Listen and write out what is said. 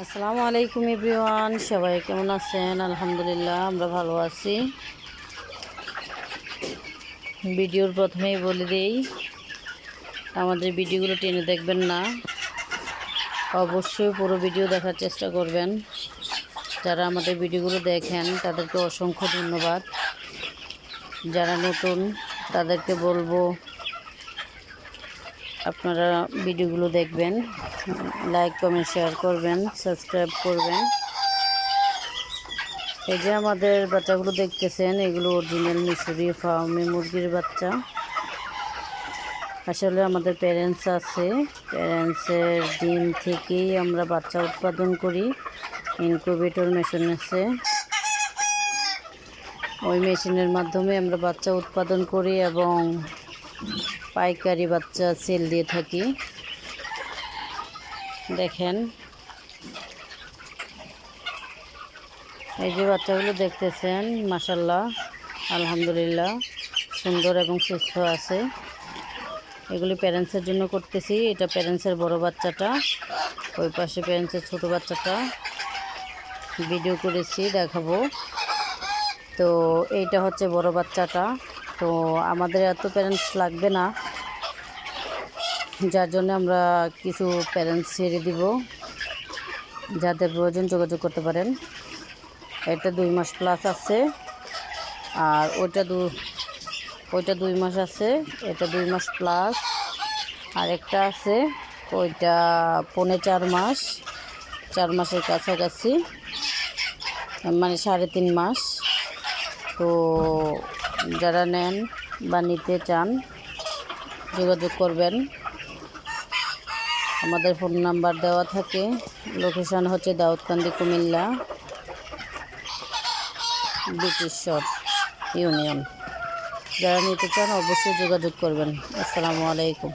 আসসালামু আলাইকুম এভরিওয়ান, সবাই কেমন আছেন? আলহামদুলিল্লাহ, আমরা ভালো আছি। ভিডিওর প্রথমেই বলে দিই, আমাদের ভিডিওগুলো টেনে দেখবেন না। অবশ্যই পুরো ভিডিও দেখার চেষ্টা করবেন। যারা আমাদের ভিডিওগুলো দেখেন, তাদেরকে অসংখ্য ধন্যবাদ। যারা নতুন, তাদেরকে বলব আপনারা ভিডিওগুলো দেখবেন লাইক কমেন্ট শেয়ার করবেন সাবস্ক্রাইব করবেন। এই যে আমাদের বাচ্চাগুলো দেখতেছেন, এগুলো অরিজিনাল মিশরি ফার্মি মুরগির বাচ্চা। আসলে আমাদের প্যারেন্টস আছে প্যারেন্টসের ডিম থেকেই আমরা বাচ্চা উৎপাদন করি। ইনকুবেটর মেশিন আছে। ওই মেশিনের মাধ্যমে আমরা বাচ্চা উৎপাদন করি এবং পাইকারি বাচ্চা সেল দিয়ে থাকি। দেখেন। এই যে বাচ্চাগুলো দেখতেছেন মাসাল্লাহ আলহামদুলিল্লাহ, সুন্দর এবং সুস্থ আছে। এগুলি প্যারেন্টসের জন্য করতেছি, এটা প্যারেন্টসের বড় বাচ্চাটা, ওই পাশে প্যারেন্টসের ছোট বাচ্চাটা। ভিডিও করেছি, দেখাবো। তো এইটা হচ্ছে বড় বাচ্চাটা। তো আমাদের এত প্যারেন্টস লাগবে না, যার জন্য আমরা কিছু প্যারেন্টস ছেড়ে দিব, যাদের প্রয়োজন যোগাযোগ করতে পারেন। এটা দুই মাস প্লাস আছে, আর ওইটা দু, ওইটা দুই মাস আছে, এটা দুই মাস প্লাস আর একটা আছে, ওইটা পৌনে চার মাস, চার মাসের কাছাকাছি মানে সাড়ে তিন মাস। তো যারা নেন বা নিতে চান, যোগাযোগ করবেন। আমাদের ফোন নাম্বার দেওয়া থাকে। লোকেশন হচ্ছে দাউদকান্দি, কুমিল্লা। ব্রিটিশর ইউনিয়ন। যারা নিতে চান, অবশ্যই যোগাযোগ করবেন। আসসালামু আলাইকুম।